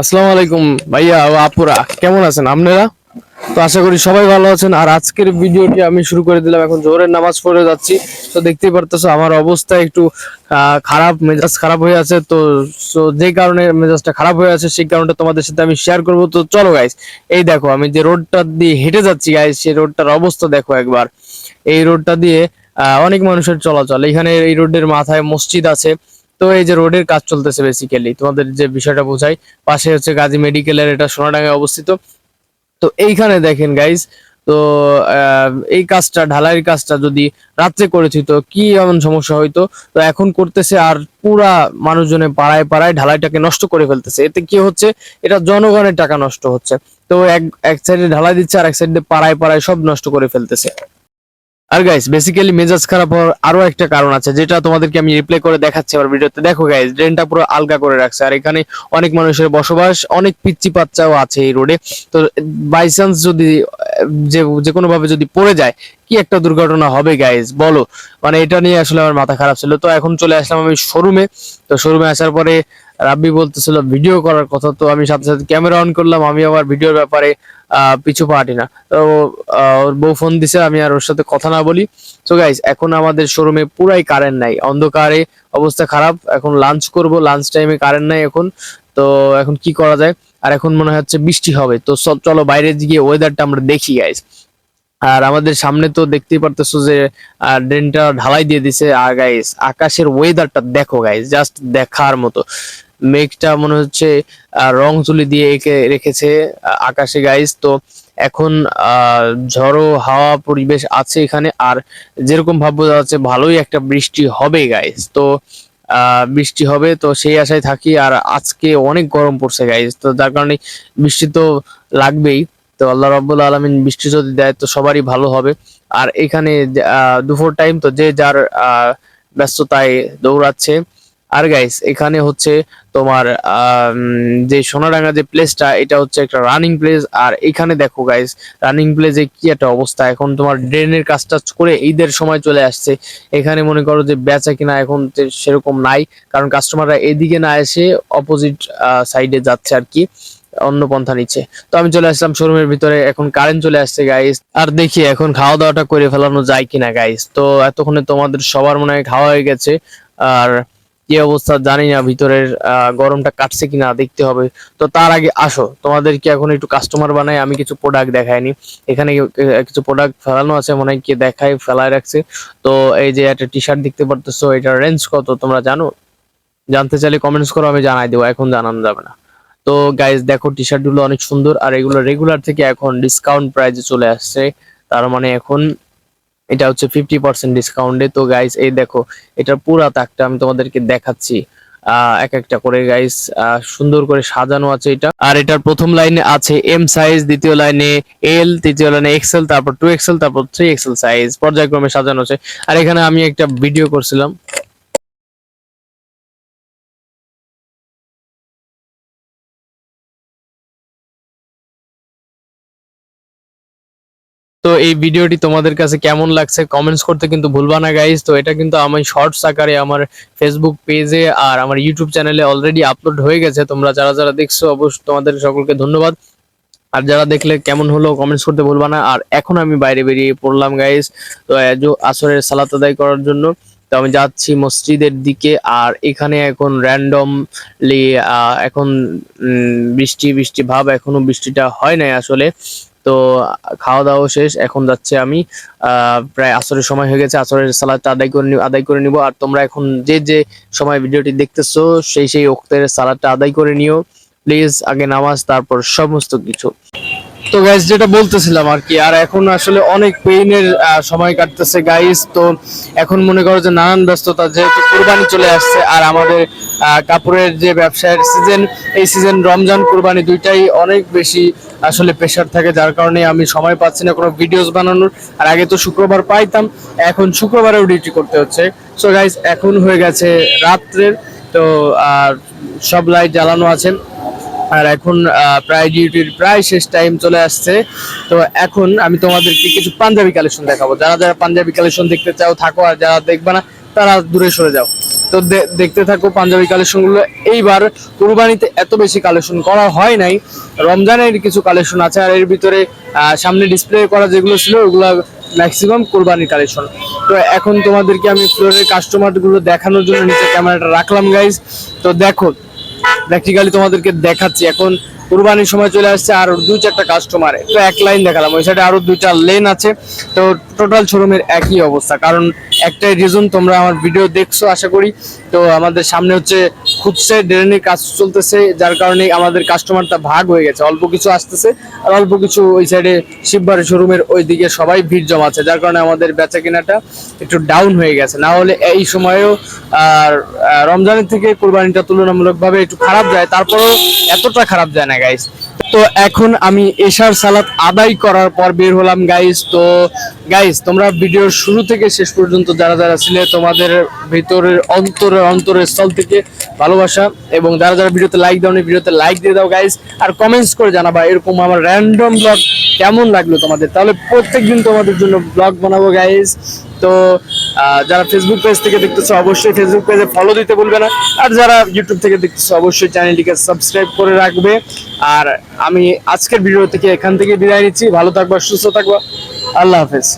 আসসালামু আলাইকুম ভাইয়া আপুরা, কেমন আছেন আপনারা? তো আশা করি সবাই ভালো আছেন। আর আজকের ভিডিওটি আমি শুরু করে দিলাম, এখন জোহরের নামাজ পড়ে যাচ্ছি। তো দেখতেই পারতেছো আমার অবস্থা একটু খারাপ, মেজাজ খারাপ হয়ে আছে। তো so যে কারণে মেজাজটা খারাপ হয়ে আছে, সেই কারণটা তোমাদের সাথে আমি শেয়ার করব। তো চলো গাইস এই দেখো আমি যে রোডটা দিয়ে হেঁটে যাচ্ছি গাইস সেই রোডটার অবস্থা দেখো একবার। এই রোডটা দিয়ে অনেক মানুষের চলাচল। এখানে এই রোডের মাথায় মসজিদ আছে। তো এই যে রোডের কাজ চলতেছে বেসিক্যালি তোমাদের যে বিষয়টা বোঝাই, পাশে হচ্ছে গাজী মেডিকেলের এটা সোনাডাঙ্গায় অবস্থিত। তো এইখানে দেখেন গাইজ তো এই কাজটা, ঢালাইয়ের কাজটা যদি রাত্রে করেছি তো কি এমন সমস্যা হইতো? তো এখন করতেছে আর পুরা মানুষজনে পাড়ায় পাড়ায় ঢালাইটাকে নষ্ট করে ফেলতেছে। এতে কি হচ্ছে? এটা জনগণের টাকা নষ্ট হচ্ছে। তো এক এক সাইডে ঢালাই দিচ্ছে আর এক সাইডে পাড়ায় পাড়ায় সব নষ্ট করে ফেলতেছে। আর গাইস বেসিক্যালি মেজাজ খারাপ হওয়ার আরও একটা কারণ আছে, যেটা তোমাদেরকে আমি রিপ্লে করে দেখাচ্ছি আমার ভিডিওতে। দেখো গাইস ড্রেনটা পুরো আলগা করে রাখছে, আর এখানে অনেক মানুষের বসবাস, অনেক পিচ্ছি পাচ্চাও আছে এই রোডে তো বাই চান্স যদি, যে যে কোনো ভাবে যদি পড়ে যায়, কি একটা দুর্ঘটনা হবে গাইস বলো। মানে এটা নিয়ে আসলে আমার মাথা খারাপ ছিল। তো এখন চলে আসলাম আমি শোরুমে তো শোরুমে আসার পরে রাব্বি বলতেছিল, ভিডিও করার কথা। তো আমি সাথে সাথে ক্যামেরা অন করলাম, আমি আমার ভিডিওর ব্যাপারে পিছু পাটি না। তো ওর বউ ফোন দিছে, আমি আর ওর সাথে কথা না বলি। তো গাইস এখন আমাদের শোরুমে পুরাই কারেন্ট নাই। অন্ধকারে অবস্থা খারাপ। এখন লাঞ্চ করব লাঞ্চ টাইমে কারেন্ট নাই এখন। তো এখন কি করা যায়? আর এখন মনে হচ্ছে বৃষ্টি হবে। তো চ- চলো বাইরে গিয়ে ওয়েদারটা আমরা দেখি গাইস আর আমাদের সামনে তো দেখতেই পারতেছো যে ড্রেনটা ঢালাই দিয়ে দিছে। আর গাইস আকাশের ওয়েদারটা দেখো গাইস জাস্ট দেখার মতো। মেঘটা মনে হচ্ছে রং তুলি দিয়ে এঁকে রেখেছে আকাশে গাইস তো এখন ঝড়ো হাওয়া পরিবেশ আছে এখানে, আর যেরকম ভাব বোঝা যাচ্ছে ভালোই একটা বৃষ্টি হবে গাইস তো বৃষ্টি হবে, তো সেই আশায় থাকি, আর আজকে অনেক গরম পড়ছে গাইস তো যার কারণে বৃষ্টি তো লাগবেই। তো আল্লাহ রাব্বুল আলামিন বৃষ্টি যদি দেয়, তো সবারই ভালো হবে। আর এখানে দুপুর টাইম তো যে যার ব্যস্ততায় দৌড়াচ্ছে আর গাইস এখানে হচ্ছে তোমার যে সোনাডাঙ্গা যে প্লেসটা এটা হচ্ছে একটা রানিং প্লেস আর এখানে দেখো গাইস রানিং প্লেসে কি একটা অবস্থা। এখন তোমার ড্রেনের কাজটা করে ঈদের সময় চলে আসছে। এখানে মনে করো যে বেচা কিনা এখন সেরকম নাই। কারণ কাস্টমাররা এদিকে না এসে অপোজিট সাইডে যাচ্ছে আর কি, অন্য পন্থা নিচ্ছে। তো আমি চলে আসলাম শোরুমের ভিতরে। এখন কারেন্ট চলে আসছে গাইস আর দেখি এখন খাওয়া দাওয়াটা করে ফেলানো যায় কিনা গাইস তো এতক্ষণে তোমাদের সবার মনে হয় খাওয়া হয়ে গেছে। আর কি অবস্থা জানি না, ভিতরের গরমটা কাটছে কিনা দেখতে হবে। তো তার আগে আসো তোমাদেরকে এখন একটু কাস্টমার বানাই আমি কিছু প্রোডাক্ট দেখাইনি। এখানে কিছু প্রোডাক্ট ফেলানো আছে, মনে হয় কি দেখাই ফেলায় রাখছে। তো এই যে একটা টি শার্ট দেখতে পারতেছো, এটার রেঞ্জ কত তোমরা জানো? জানতে চাইলে কমেন্টস করো, আমি জানাই দেবো, এখন জানানো যাবে না। তো গাইজ দেখো টি শার্টগুলো অনেক সুন্দর, আর এগুলো রেগুলার থেকে এখন ডিসকাউন্ট প্রাইসে চলে আসছে। তার মানে এখন এটা হচ্ছে ফিফটি পার্সেন্ট ডিসকাউন্টে তো গাইস এই দেখো, এটার পুরা তাকটা আমি তোমাদেরকে দেখাচ্ছি। এক একটা করে গাইস সুন্দর করে সাজানো আছে এটা। আর এটার প্রথম লাইনে আছে এম সাইজ দ্বিতীয় লাইনে এল তৃতীয় লাইনে এক্সেল তারপর টু এক্সেল তারপর থ্রি এক্সেল সাইজ পর্যায়ক্রমে সাজানো আছে। আর এখানে আমি একটা ভিডিও করছিলাম। তো এই ভিডিওটি তোমাদের কাছে কেমন লাগছে কমেন্টস করতে কিন্তু ভুলবা না গাইজ তো এটা কিন্তু আমি শর্টস আকারে আমার ফেসবুক পেজে আর আমার ইউটিউব চ্যানেলে অলরেডি আপলোড হয়ে গেছে। তোমরা যারা যারা দেখছ, অবশ্যই তোমাদের সকলকে ধন্যবাদ। আর যারা দেখলে কেমন হলো কমেন্টস করতে ভুলবা না। আর এখন আমি বাইরে বেরিয়ে পড়লাম গাইজ তো আসরের সালাত আদায় করার জন্য। তো আমি যাচ্ছি মসজিদের দিকে আর এখানে এখন র্যান্ডমলি এখন বৃষ্টি বৃষ্টি ভাব, এখনও বৃষ্টিটা হয় নাই আসলে। তো খাওয়া দাওয়া শেষ, এখন যাচ্ছে আমি প্রায় আসরের সময় হয়ে গেছে, আসরের সালাদটা আদায় করে আদায় করে নিব। আর তোমরা এখন যে যে সময় ভিডিওটি দেখতেছো, সেই সেই ওক্তের সালাদটা আদায় করে নিও। প্লিজ আগে নামাজ, তারপর সমস্ত কিছু। তো গাইস যেটা বলতেছিলাম আর কি, আর এখন আসলে অনেক পেইনের সময় কাটতেছে গাইস তো এখন মনে করো যে নানান ব্যস্ততা যেহেতু কোরবানি চলে আসছে, আর আমাদের কাপড়ের যে ব্যবসায়ের সিজন এই সিজন রমজান কুরবানি দুইটাই অনেক বেশি আসলে প্রেশার থাকে, যার কারণে আমি সময় পাচ্ছি না কোনো ভিডিওস বানানোর। আর আগে তো শুক্রবার পাইতাম, এখন শুক্রবারেও ডিউটি করতে হচ্ছে। সো গাইস এখন হয়ে গেছে রাত্রের, তো আর সব লাইট জ্বালানো আছে। আর এখন প্রায় ডিউটির প্রায় শেষ টাইম চলে আসছে। তো এখন আমি তোমাদেরকে কিছু পাঞ্জাবি কালেকশন দেখাবো। যারা যারা পাঞ্জাবি কালেকশন দেখতে চাও, থাকো। আর যারা দেখবে না, তারা দূরে সরে যাও। তো দেখতে থাকো পাঞ্জাবি কালেকশনগুলো। এইবার কুরবানিতে এত বেশি কালেকশন করা হয় নাই। রমজানের কিছু কালেকশন আছে। আর এর ভিতরে সামনে ডিসপ্লে করা যেগুলো ছিল, ওগুলো ম্যাক্সিমাম কোরবানির কালেকশন তো এখন তোমাদেরকে আমি ফ্লোরের কাস্টমারগুলো দেখানোর জন্য নিচে ক্যামেরাটা রাখলাম গাইজ তো দেখো প্র্যাকটিক্যালি তোমাদেরকে দেখাচ্ছি। এখন কুরবানির সময় চলে আসছে আর দুই চারটা কাস্টমার তো এক লাইন দেখালাম, ওই সাইডে আরও দুইটা লেন আছে। তো টোটাল শোরুমের একই অবস্থা, কারণ একটাই রিজন তোমরা আমার ভিডিও দেখছ, আশা করি। তো আমাদের সামনে হচ্ছে খুঁজছে ড্রেনের কাজ চলতেছে, যার কারণে আমাদের কাস্টমারটা ভাগ হয়ে গেছে। অল্প কিছু আসতেছে, আর অল্প কিছু ওই সাইডে শিববাড়ি শোরুমের ওই দিকে সবাই ভিড় জমাচ্ছে, যার কারণে আমাদের বেচা কেনাটা একটু ডাউন হয়ে গেছে। না হলে এই সময়েও, আর রমজানের থেকে কোরবানিটা তুলনামূলকভাবে একটু খারাপ যায়, তারপরেও এতটা খারাপ যায় না গাইস তো এখন আমি এশার সালাত আদায় করার পর বের হলাম গাইস তো গাইস তোমরা ভিডিওর শুরু থেকে শেষ পর্যন্ত যারা যারা ছিলে, তোমাদের ভিতরের অন্তরের অন্তরের স্থল থেকে ভালোবাসা এবং যারা যারা ভিডিওতে লাইক দাও ভিডিওতে লাইক দিয়ে দাও গাইস আর কমেন্টস করে জানাবা, এরকম আমার র্যান্ডম ব্লগ কেমন লাগল তোমাদের? তাহলে প্রত্যেকদিন তোমাদের জন্য ব্লগ বানাবো গাইজ তো যারা ফেসবুক পেজ থেকে দেখতেছো, অবশ্যই ফেসবুক পেজে ফলো দিতে বলবে না। আর যারা ইউটিউব থেকে দেখতেছো, অবশ্যই চ্যানেলটিকে সাবস্ক্রাইব করে রাখবে। আর আমি আজকের ভিডিও থেকে এখান থেকে বিদায় নিচ্ছি। ভালো থাকবা, সুস্থ থাকবা। আল্লাহ হাফেজ।